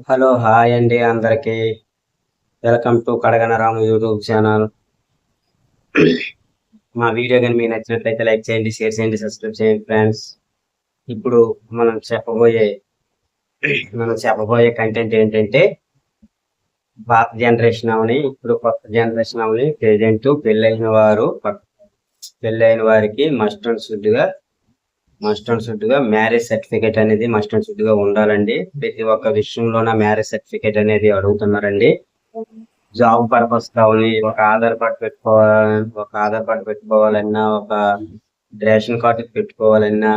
Hello hi అండి అందరికి. Welcome to Kadagana Ramu YouTube channel. మా వీడియో కానీ మీకు నచ్చినట్లయితే లైక్ చేయండి షేర్ చేయండి సబ్స్క్రైబ్ చేయండి ఫ్రెండ్స్. ఇప్పుడు మనం చెప్పబోయే మనం చెప్పబోయే కంటెంట్ ఏంటంటే పాత జనరేషన్ అవని ఇప్పుడు కొత్త జనరేషన్ అవని ప్రెజెంట్ పెళ్ళైన వారు పెళ్ళైన వారికి మస్ట్ అండ్ శుద్ధిగా మస్ట్ అండ్ షుడ్గా మ్యారేజ్ సర్టిఫికేట్ అనేది మస్ట్ అండ్ షుడ్గా ఉండాలండి. ప్రతి ఒక్క విషయంలోన మ్యారేజ్ సర్టిఫికేట్ అనేది అడుగుతున్నారండి. జాబ్ పర్పస్ కావాలి ఒక ఆధార్ కార్డ్ పెట్టుకోవాలి ఒక ఆధార్ కార్డ్ పెట్టుకోవాలన్నా ఒక రేషన్ కార్డు పెట్టుకోవాలన్నా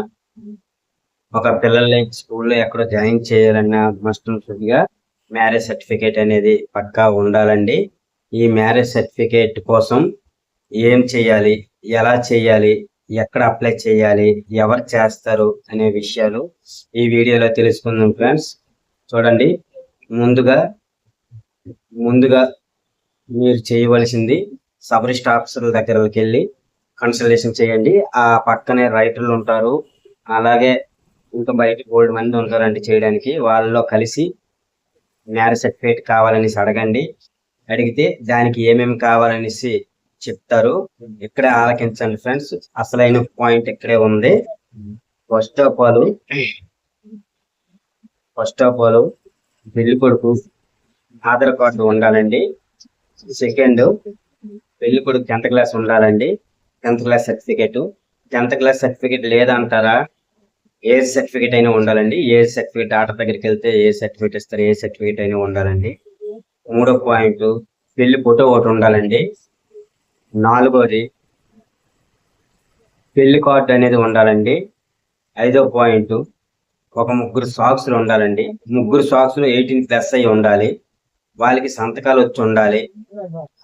ఒక పిల్లల్ని స్కూల్లో ఎక్కడో జాయిన్ చేయాలన్నా మస్ట్ అండ్ షుడ్గా మ్యారేజ్ సర్టిఫికేట్ అనేది పక్కా ఉండాలండి. ఈ మ్యారేజ్ సర్టిఫికేట్ కోసం ఏం చేయాలి ఎలా చేయాలి ఎక్కడ అప్లై చేయాలి ఎవరు చేస్తారు అనే విషయాలు ఈ వీడియోలో తెలుసుకుందాం ఫ్రెండ్స్. చూడండి ముందుగా ముందుగా మీరు చేయవలసింది సబ్ ఆఫీసర్ల దగ్గరకి వెళ్ళి కన్సల్టేషన్ చేయండి. ఆ పక్కనే రైటర్లు ఉంటారు. అలాగే ఇంకా బయట గోల్డ్ మంది ఉంటారండి చేయడానికి. వాళ్ళలో కలిసి మ్యారేజ్ సర్టిఫికేట్ కావాలనేసి అడగండి. అడిగితే దానికి ఏమేమి కావాలనేసి చెప్తారు. ఇక్కడే ఆలకించండి ఫ్రెండ్స్. అసలైన పాయింట్ ఇక్కడే ఉంది. First of all first of all పెళ్ళి కొడుకు ఆధార్ కార్డు ఉండాలండి. సెకండ్ పెళ్ళి కొడుకు టెన్త్ క్లాస్ ఉండాలండి. Tenth class certificate. Tenth class certificate లేదంటారా? ఏ సర్టిఫికేట్ అయినా ఉండాలండి. ఏ సర్టిఫికేట్ డాక్టర్ దగ్గరికి వెళ్తే ఏ సర్టిఫికేట్ ఇస్తారు? ఏ సర్టిఫికేట్ అయినా ఉండాలండి. మూడో పాయింట్ పెళ్ళి ఫోటో ఒకటి ఉండాలండి. నాలుగోది పెళ్ళి కార్డు అనేది ఉండాలండి. ఐదో పాయింట్ ఒక ముగ్గురు సాక్స్లు ఉండాలండి. ముగ్గురు సాక్స్లు ఎయిటీన్ ప్లస్ అయి ఉండాలి. వాళ్ళకి సంతకాలు వచ్చి ఉండాలి.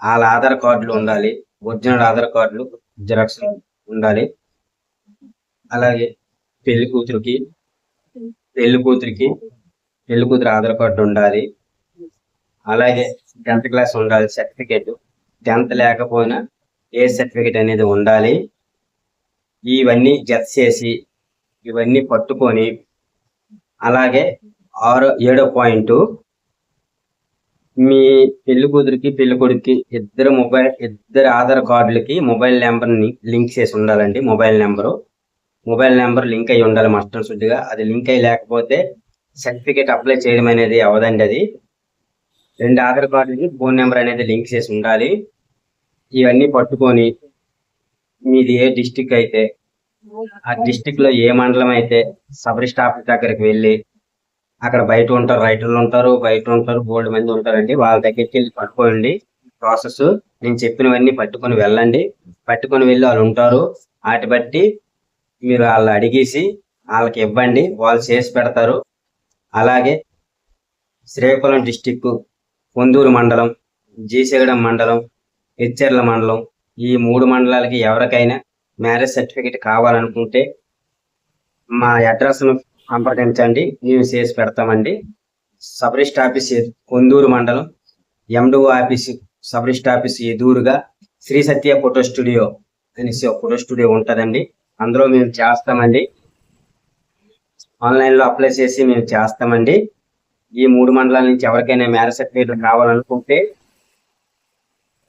వాళ్ళ ఆధార్ కార్డులు ఉండాలి. ఒరిజినల్ ఆధార్ కార్డులు జిరాక్స్ ఉండాలి. అలాగే పెళ్ళి కూతురికి పెళ్ళి కూతురికి పెళ్ళి కూతురు ఆధార్ కార్డు ఉండాలి. అలాగే టెన్త్ క్లాస్ ఉండాలి సర్టిఫికేట్ టెన్త్ లేకపోయినా ఏ సర్టిఫికేట్ అనేది ఉండాలి. ఇవన్నీ జత చేసి ఇవన్నీ పట్టుకొని అలాగే ఆరో ఏడో పాయింట్ మీ పెళ్ళి కూతురికి పెళ్ళి కొడుకుకి ఇద్దరు మొబైల్ ఇద్దరు ఆధార్ కార్డులకి మొబైల్ నెంబర్ని లింక్ చేసి ఉండాలండి mobile number. Mobile number link అయి ఉండాలి మస్టర్ సుద్దిగా అది లింక్ అయి లేకపోతే సర్టిఫికేట్ అప్లై చేయడం అనేది అవదండి అది. రెండు ఆధార్ కార్డులకి ఫోన్ నెంబర్ అనేది లింక్ చేసి ఉండాలి. ఇవన్నీ పట్టుకొని మీది ఏ డిస్టిక్ అయితే ఆ డిస్టిక్లో ఏ మండలం అయితే సబ్ ఆఫీస్ దగ్గరికి వెళ్ళి అక్కడ బయట ఉంటారు రైటర్లు ఉంటారు బయట ఉంటారు బోల్డ్ మంది ఉంటారండి. వాళ్ళ దగ్గరికి వెళ్ళి పట్టుకోండి. ప్రాసెస్ నేను చెప్పినవన్నీ పట్టుకొని వెళ్ళండి. పట్టుకొని వెళ్ళి వాళ్ళు ఉంటారు. వాటి బట్టి మీరు వాళ్ళు అడిగేసి వాళ్ళకి ఇవ్వండి. వాళ్ళు చేసి పెడతారు. అలాగే శ్రీకాకుళం డిస్టిక్ పొందూరు మండలం జీసగడం మండలం హెచ్చర్ల మండలం. ఈ మూడు మండలాలకి ఎవరికైనా మ్యారేజ్ సర్టిఫికేట్ కావాలనుకుంటే మా అడ్రస్ను సంప్రదించండి. మేము చేసి పెడతామండి. సబ్ రిజిస్టర్ ఆఫీస్ కొందూరు మండలం. MDO office sub register office ఎదురుగా శ్రీ సత్య ఫోటో స్టూడియో అనేసి ఒక ఫోటో స్టూడియో ఉంటుందండి. అందులో మేము చేస్తామండి. ఆన్లైన్లో అప్లై చేసి మేము చేస్తామండి. ఈ మూడు మండలాల నుంచి ఎవరికైనా మ్యారేజ్ సర్టిఫికేట్ కావాలనుకుంటే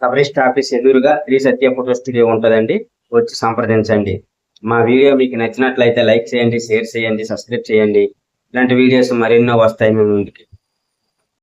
సబరిస్ట్ ఆఫీస్ ఎదురుగా శ్రీ సత్య ఫోటో స్టూడియో ఉంటుందండి. వచ్చి సంప్రదించండి. మా వీడియో మీకు నచ్చినట్లయితే లైక్ చేయండి షేర్ చేయండి సబ్స్క్రైబ్ చేయండి. ఇలాంటి వీడియోస్ మరెన్నో వస్తాయి మీ ముందుకి.